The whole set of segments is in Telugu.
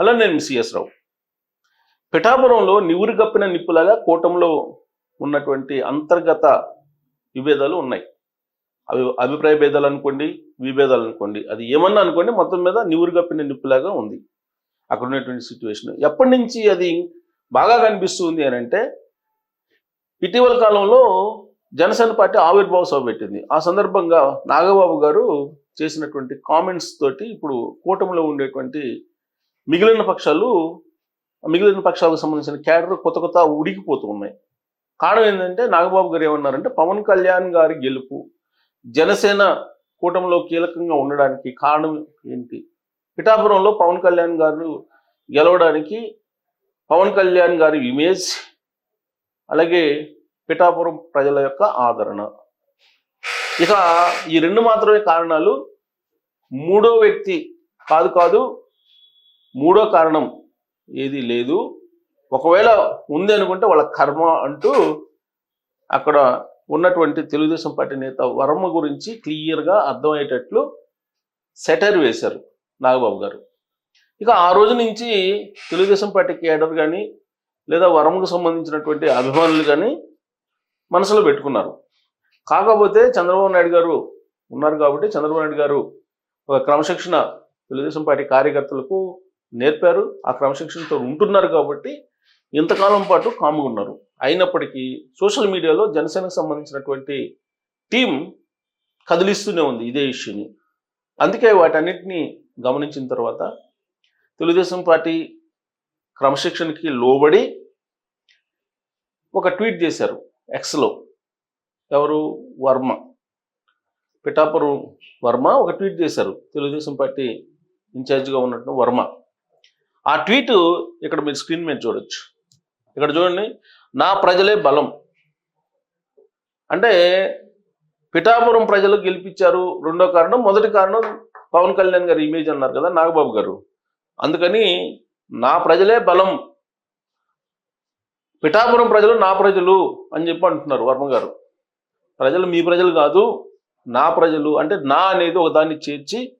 హలో నేను సిఎస్ రావు. పిఠాపురంలో నివురు గప్పిన నిప్పులాగా కూటంలో ఉన్నటువంటి అంతర్గత విభేదాలు ఉన్నాయి. అవి అభిప్రాయ భేదాలు అనుకోండి విభేదాలు అనుకోండి. అది ఏమన్నా అనుకోండి మొత్తం మీద నివురు గప్పిన నిప్పులాగా ఉంది. అక్కడ ఉన్నటువంటి సిచ్యువేషన్ ఎప్పటి నుంచి అది బాగా కనిపిస్తుంది అని అంటే ఇటీవల కాలంలో జనసేన పార్టీ ఆవిర్భావ సభ పెట్టింది. ఆ సందర్భంగా నాగబాబు గారు చేసినటువంటి కామెంట్స్ తోటి ఇప్పుడు కూటమిలో ఉండేటువంటి మిగిలిన పక్షాలు మిగిలిన పక్షాలకు సంబంధించిన క్యాడర్ కొత్త కొత్త ఉడికిపోతూ ఉన్నాయి. కారణం ఏంటంటే నాగబాబు గారు ఏమన్నారంటే పవన్ కళ్యాణ్ గారి గెలుపు జనసేన కూటమిలో కీలకంగా ఉండడానికి కారణం ఏంటి? పిఠాపురంలో పవన్ కళ్యాణ్ గారు గెలవడానికి పవన్ కళ్యాణ్ గారి ఇమేజ్ అలాగే పిఠాపురం ప్రజల యొక్క ఆదరణ. ఇక ఈ రెండు మాత్రమే కారణాలు. మూడో వ్యక్తి కాదు కాదు మూడో కారణం ఏది లేదు. ఒకవేళ ఉంది అనుకుంటే వాళ్ళ కర్మ అంటూ అక్కడ ఉన్నటువంటి తెలుగుదేశం పార్టీ నేత వర్మ గురించి క్లియర్గా అర్థమయ్యేటట్లు సెటర్ వేశారు నాగబాబు గారు. ఇక ఆ రోజు నుంచి తెలుగుదేశం పార్టీ కేడర్ కానీ లేదా వరంకు సంబంధించినటువంటి అభిమానులు కానీ మనసులో పెట్టుకున్నారు. కాకపోతే చంద్రబాబు నాయుడు గారు ఉన్నారు కాబట్టి చంద్రబాబు నాయుడు గారు ఒక క్రమశిక్షణ తెలుగుదేశం పార్టీ కార్యకర్తలకు నేర్పారు ఆ క్రమశిక్షణతో ఉంటున్నారు కాబట్టి ఇంతకాలం పాటు కాముగా ఉన్నారు. అయినప్పటికీ సోషల్ మీడియాలో జనసేనకు సంబంధించినటువంటి టీం కదిలిస్తూనే ఉంది ఇదే ఇష్యూని. అందుకే వాటన్నిటిని గమనించిన తర్వాత తెలుగుదేశం పార్టీ క్రమశిక్షణకి లోబడి ఒక ట్వీట్ చేశారు ఎక్స్లో. ఎవరు? వర్మ. పిఠాపురం వర్మ ఒక ట్వీట్ చేశారు. తెలుగుదేశం పార్టీ ఇన్ఛార్జిగా ఉన్నట్టు వర్మ. ఆ ట్వీట్ ఇక్కడ మీరు స్క్రీన్ మీద చూడొచ్చు. ఇక్కడ చూడండి నా ప్రజలే బలం. అంటే పిఠాపురం ప్రజలు గెలిపించారు. రెండో కారణం మొదటి కారణం పవన్ కళ్యాణ్ గారి ఇమేజ్ అన్నారు కదా నాగబాబు గారు. అందుకని నా ప్రజలే బలం. పిఠాపురం ప్రజలు నా ప్రజలు అని చెప్పి అంటున్నారు వర్మ గారు. ప్రజలు మీ ప్రజలు కాదు నా ప్రజలు. అంటే నా అనేది ఒక దాన్ని చేర్చి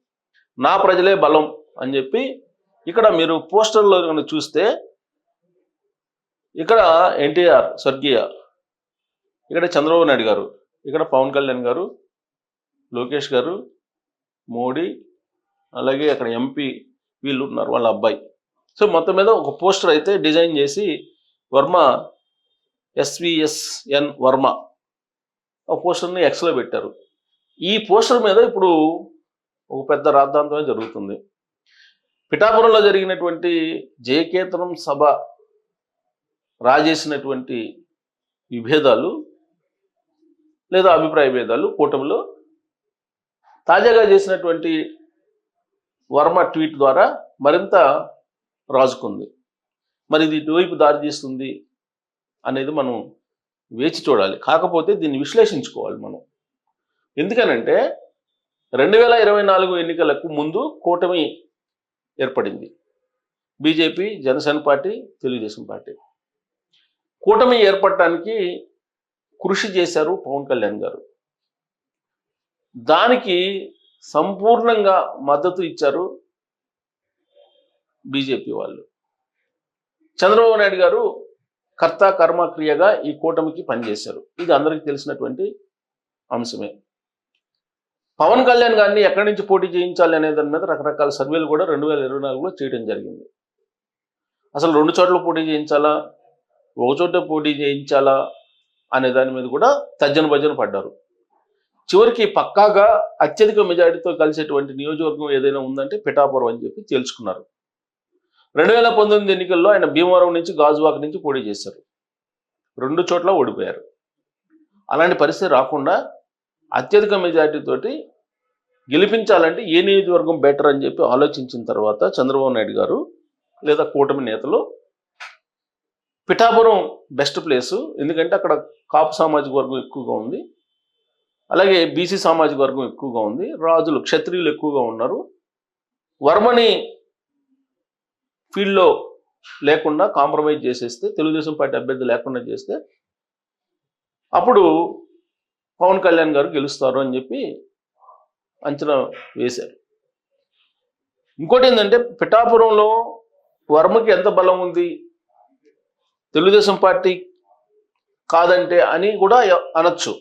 నా ప్రజలే బలం అని చెప్పి ఇక్కడ మీరు పోస్టర్లో కనుక చూస్తే ఇక్కడ ఎన్టీఆర్ స్వర్గీయ ఇక్కడ చంద్రబాబు నాయుడు గారు ఇక్కడ పవన్ కళ్యాణ్ గారు లోకేష్ గారు మోడీ అలాగే అక్కడ ఎంపీ వీళ్ళు ఉన్నారు వాళ్ళ అబ్బాయి. సో మొత్తం మీద ఒక పోస్టర్ అయితే డిజైన్ చేసి వర్మ ఎస్విఎస్ఎన్ వర్మ ఒక పోస్టర్ని ఎక్స్లో పెట్టారు. ఈ పోస్టర్ మీద ఇప్పుడు ఒక పెద్ద రాద్ధాంతమే జరుగుతుంది. పిఠాపురంలో జరిగినటువంటి జయకేతనం సభ రాజేసినటువంటి విభేదాలు లేదా అభిప్రాయ భేదాలు కూటమిలో తాజాగా చేసినటువంటి వర్మ ట్వీట్ ద్వారా మరింత రాజుకుంది. మరి ఇది ఇటువైపు దారి తీస్తుంది అనేది మనం వేచి చూడాలి. కాకపోతే దీన్ని విశ్లేషించుకోవాలి మనం. ఎందుకనంటే రెండు వేల ఇరవై నాలుగు ఎన్నికలకు ముందు కూటమి ఏర్పడింది. BJP Janasena party Telugu Desam party. కూటమి ఏర్పడటానికి కృషి చేశారు పవన్ కళ్యాణ్ గారు. దానికి సంపూర్ణంగా మద్దతు ఇచ్చారు బీజేపీ వాళ్ళు. చంద్రబాబు నాయుడు గారు కర్త కర్మ క్రియగా ఈ కూటమికి పనిచేశారు. ఇది అందరికీ తెలిసినటువంటి అంశమే. పవన్ కళ్యాణ్ గారిని ఎక్కడి నుంచి పోటీ చేయించాలి అనే దాని మీద రకరకాల సర్వేలు కూడా రెండు వేల ఇరవై నాలుగులో చేయడం జరిగింది. అసలు రెండు చోట్ల పోటీ చేయించాలా? ఒక చోట పోటీ చేయించాలా? అనే దాని మీద కూడా తర్జన భజన పడ్డారు. చివరికి పక్కాగా అత్యధిక మెజారిటీతో కలిసేటువంటి నియోజకవర్గం ఏదైనా ఉందంటే పిఠాపురం అని చెప్పి తెలుసుకున్నారు రెండు వేల పంతొమ్మిది ఎన్నికల్లో ఆయన భీమవరం నుంచి గాజువాక నుంచి పోటీ చేశారు. రెండు చోట్ల ఓడిపోయారు. అలాంటి పరిస్థితి రాకుండా అత్యధిక మెజారిటీ తోటి గెలిపించాలంటే ఏ నియోజకవర్గం బెటర్ అని చెప్పి ఆలోచించిన తర్వాత చంద్రబాబు నాయుడు గారు లేదా కూటమి నేతలు పిఠాపురం బెస్ట్ ప్లేసు ఎందుకంటే అక్కడ కాపు సామాజిక వర్గం ఎక్కువగా ఉంది. అలాగే బీసీ సామాజిక వర్గం ఎక్కువగా ఉంది. రాజులు క్షత్రియులు ఎక్కువగా ఉన్నారు. వర్మని ఫీల్డ్లో లేకుండా కాంప్రమైజ్ చేసేస్తే తెలుగుదేశం పార్టీ అభ్యర్థి లేకుండా చేస్తే అప్పుడు పవన్ కళ్యాణ్ గారు గెలుస్తారు అని చెప్పి అంచనా వేశారు. ఇంకోటి ఏంటంటే పిఠాపురంలో వర్మకి ఎంత బలం ఉంది? తెలుగుదేశం పార్టీ కాదంటే అని కూడా అనొచ్చు.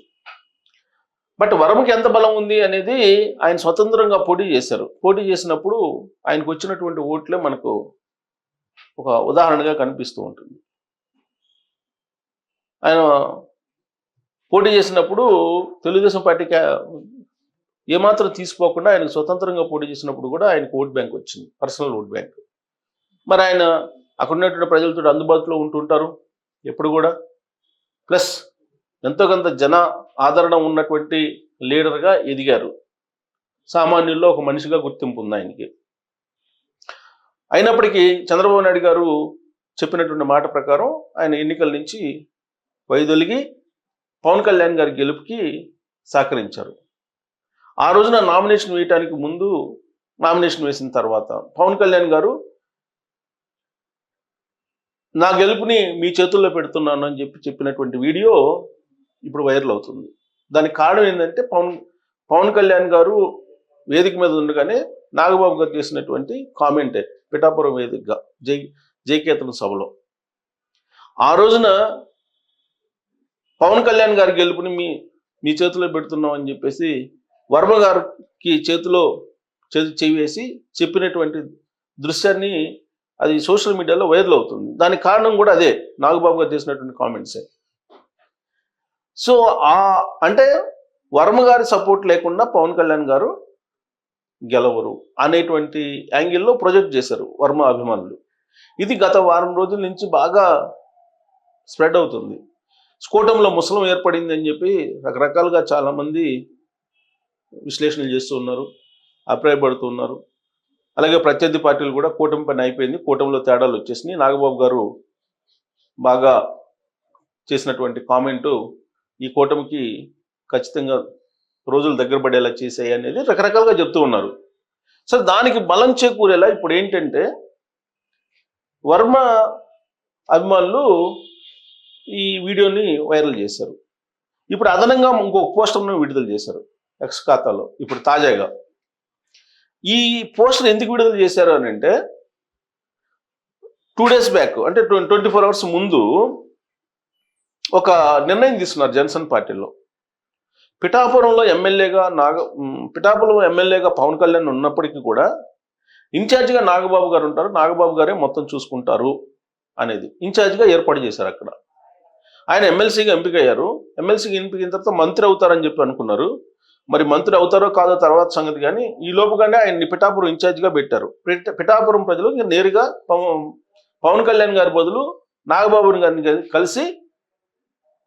బట్ వరముకి ఎంత బలం ఉంది అనేది ఆయన స్వతంత్రంగా పోటీ చేశారు. పోటీ చేసినప్పుడు ఆయనకు వచ్చినటువంటి ఓట్లే మనకు ఒక ఉదాహరణగా కనిపిస్తూ ఉంటుంది. ఆయన పోటీ చేసినప్పుడు తెలుగుదేశం పార్టీకి ఏమాత్రం తీసుకోకుండా ఆయన స్వతంత్రంగా పోటీ చేసినప్పుడు కూడా ఆయనకు ఓట్ బ్యాంక్ వచ్చింది పర్సనల్ ఓట్ బ్యాంక్. మరి ఆయన అక్కడ ఉన్నటువంటి ప్రజలతో అందుబాటులో ఉంటుంటారు ఎప్పుడు కూడా. ప్లస్ ఎంతో కొంత జన ఆదరణ ఉన్నటువంటి లీడర్గా ఎదిగారు. సామాన్యుల్లో ఒక మనిషిగా గుర్తింపు ఉంది ఆయనకి. అయినప్పటికీ చంద్రబాబు నాయుడు గారు చెప్పినటువంటి మాట ప్రకారం ఆయన ఎన్నికల నుంచి వైదొలిగి పవన్ కళ్యాణ్ గారి గెలుపుకి సహకరించారు. ఆ రోజున నామినేషన్ వేయటానికి ముందు నామినేషన్ వేసిన తర్వాత పవన్ కళ్యాణ్ గారు నా గెలుపుని మీ చేతుల్లో పెడుతున్నాను అని చెప్పి చెప్పినటువంటి వీడియో ఇప్పుడు వైరల్ అవుతుంది. దానికి కారణం ఏంటంటే పవన్ పవన్ కళ్యాణ్ గారు వేదిక మీద ఉండగానే నాగబాబు గారు చేసినటువంటి కామెంటే పిఠాపురం వేదికగా జై జైకేతన సభలో. ఆ రోజున పవన్ కళ్యాణ్ గారి గెలుపుని మీ మీ చేతిలో పెడుతున్నాం అని చెప్పేసి వర్మ గారికి చేతిలో చేతి చెయ్యి వేసి చెప్పినటువంటి దృశ్యాన్ని అది సోషల్ మీడియాలో వైరల్ అవుతుంది. దానికి కారణం కూడా అదే. నాగబాబు గారు చేసినటువంటి కామెంట్సే. సో ఆ అంటే వర్మ గారి సపోర్ట్ లేకుండా పవన్ కళ్యాణ్ గారు గెలవరు అనేటువంటి యాంగిల్లో ప్రొజెక్ట్ చేశారు వర్మ అభిమానులు. ఇది గత వారం రోజుల నుంచి బాగా స్ప్రెడ్ అవుతుంది. స్కోటంలో ముసలం ఏర్పడింది అని చెప్పి రకరకాలుగా చాలామంది విశ్లేషణలు చేస్తూ ఉన్నారు అభిప్రాయపడుతూ ఉన్నారు. అలాగే ప్రత్యర్థి పార్టీలు కూడా కూటమి పని అయిపోయింది. కూటమిలో తేడాలు వచ్చేసినాయి. నాగబాబు గారు బాగా చేసినటువంటి కామెంటు ఈ కూటమికి ఖచ్చితంగా రోజులు దగ్గర పడేలా చేసాయి అనేది రకరకాలుగా చెప్తూ ఉన్నారు. సో దానికి బలం చేకూరేలా ఇప్పుడు ఏంటంటే వర్మ అభిమానులు ఈ వీడియోని వైరల్ చేశారు. ఇప్పుడు అదనంగా ఇంకొక పోస్టర్ను విడుదల చేశారు ఎక్స్ ఖాతాలో ఇప్పుడు తాజాగా. ఈ పోస్టర్ ఎందుకు విడుదల చేశారు అని అంటే టూ డేస్ బ్యాక్ అంటే ట్వంటీ ఫోర్ అవర్స్ ముందు ఒక నిర్ణయం తీసుకున్నారు జన్సన్ పార్టీలో. పిఠాపురంలో ఎమ్మెల్యేగా నాగ పిఠాపురం ఎమ్మెల్యేగా పవన్ కళ్యాణ్ ఉన్నప్పటికీ కూడా ఇన్ఛార్జిగా నాగబాబు గారు ఉంటారు. నాగబాబు గారే మొత్తం చూసుకుంటారు అనేది ఇన్ఛార్జిగా ఏర్పాటు చేశారు అక్కడ. ఆయన ఎమ్మెల్సీగా ఎంపికయ్యారు. ఎమ్మెల్సీగా ఎంపికైన తర్వాత మంత్రి అవుతారని చెప్పి అనుకున్నారు. మరి మంత్రి అవుతారో కాదో తర్వాత సంగతి కానీ ఈ లోపుగానే ఆయన్ని పిఠాపురం ఇన్ఛార్జిగా పెట్టారు. పిఠాపురం ప్రజలు ఇంకా నేరుగా పవన్ పవన్ కళ్యాణ్ గారి బదులు నాగబాబు గారిని కలిసి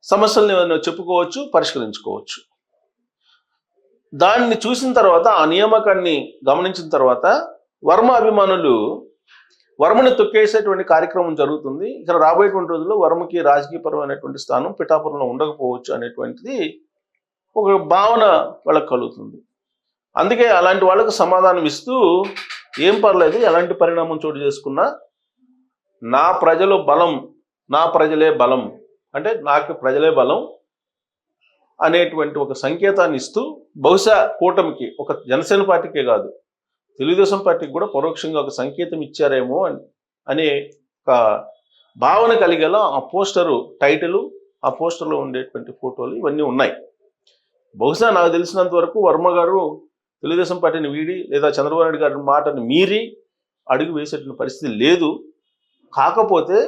సమస్యలను ఏమైనా చెప్పుకోవచ్చు పరిష్కరించుకోవచ్చు. దాన్ని చూసిన తర్వాత ఆ నియామకాన్ని గమనించిన తర్వాత వర్మ అభిమానులు వర్మని తొక్కేసేటువంటి కార్యక్రమం జరుగుతుంది. ఇక్కడ రాబోయేటువంటి రోజుల్లో వర్మకి రాజకీయపరమైనటువంటి స్థానం పిఠాపురంలో ఉండకపోవచ్చు అనేటువంటిది ఒక భావన వాళ్ళకి కలుగుతుంది. అందుకే అలాంటి వాళ్ళకు సమాధానం ఇస్తూ ఏం పర్లేదు ఎలాంటి పరిణామం చోటు చేసుకున్నా నా ప్రజలు బలం నా ప్రజలే బలం అంటే నాకు ప్రజలే బలం అనేటువంటి ఒక సంకేతాన్ని ఇస్తూ బహుశా కూటమికి ఒక జనసేన పార్టీకే కాదు తెలుగుదేశం పార్టీకి కూడా పరోక్షంగా ఒక సంకేతం ఇచ్చారేమో అని అనే ఒక భావన కలిగేలా ఆ పోస్టరు టైటిలు ఆ పోస్టర్లో ఉండేటువంటి ఫోటోలు ఇవన్నీ ఉన్నాయి. బహుశా నాకు తెలిసినంత వరకు వర్మ గారు తెలుగుదేశం పార్టీని వీడి లేదా చంద్రబాబు నాయుడు గారి మాటను మీరి అడుగు వేసేటువంటి పరిస్థితి లేదు. కాకపోతే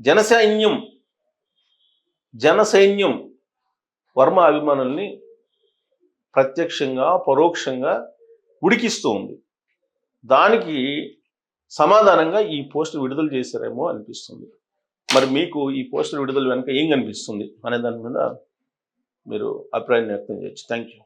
జనసైన్యం జనసైన్యం వర్మ అభిమానుల్ని ప్రత్యక్షంగా పరోక్షంగా ఉడికిస్తూ ఉంది దానికి సమాధానంగా ఈ పోస్టర్ విడుదల చేశారేమో అనిపిస్తుంది. మరి మీకు ఈ పోస్టర్ విడుదల వెనుక ఏం కనిపిస్తుంది? అనే దాని మీద మీరు అభిప్రాయం వ్యక్తం చేయొచ్చు. Thank you